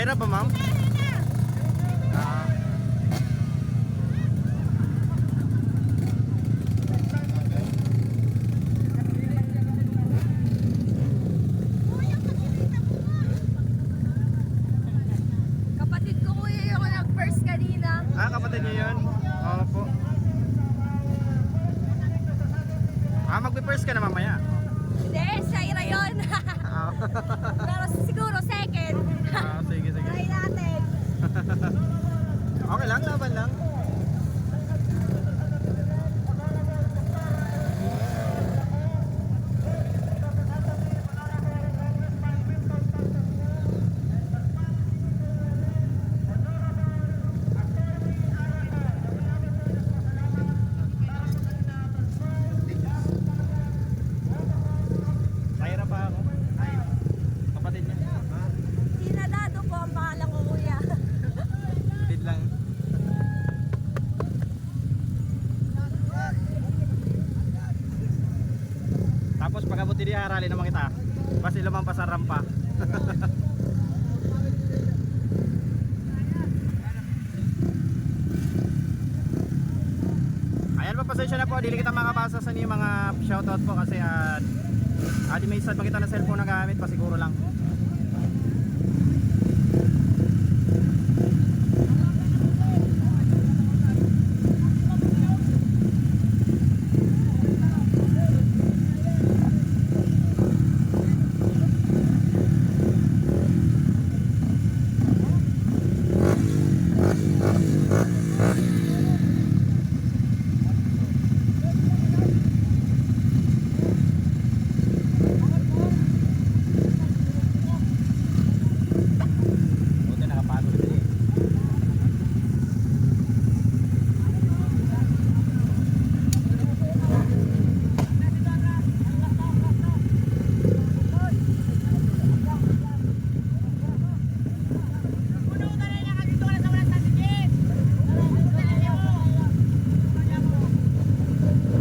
Tyra ba ma'am? Ah. Kapatid ko kuya yung nag-first kanina. Ah, kapatid niyo yun? Opo. Ah, magbe-first ka na mamaya. Hindi, Shaira yun. Ah, Pero siguro second. ah, sige, sige. Try natin. Okay lang, laban lang. Tyra pa ako. Ay, kapatid niya. Tinadado po ang pangalan ko kuya. Kapatid lang. Pagabot di harali naman kita. Basi lumampas ang rampa. Ayan po, pasensya na po. Dili kita makabasa sa ni mga shoutout po kasi uh, adi may sad makita na cellphone na gamit pa siguro lang.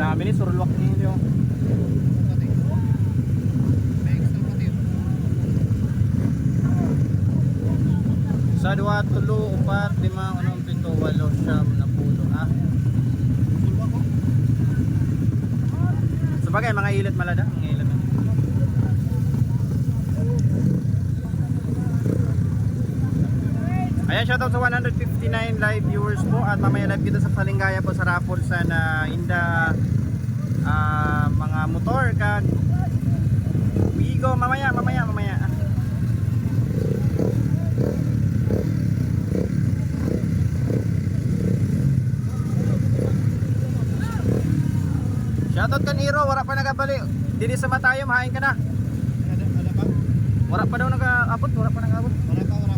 Dami ni surulwak ninyo. Sa dua, tulo, upat, lima, unong, pito, walo, siyam, na pulo. Ah. Sabagay, mga ilit malada. Mga ilit. Ayan, shoutout sa 159 live viewers po at mamaya live kita sa Kalingaya po sa sa na Inda ah, mga motor kag Wigo mamaya mamaya mamaya Shoutout kan Iro, wala pa nagabali. Dili sa matayo, mahain ka na. Wala pa daw nag-abot, wala pa nag-abot. Wala pa, wala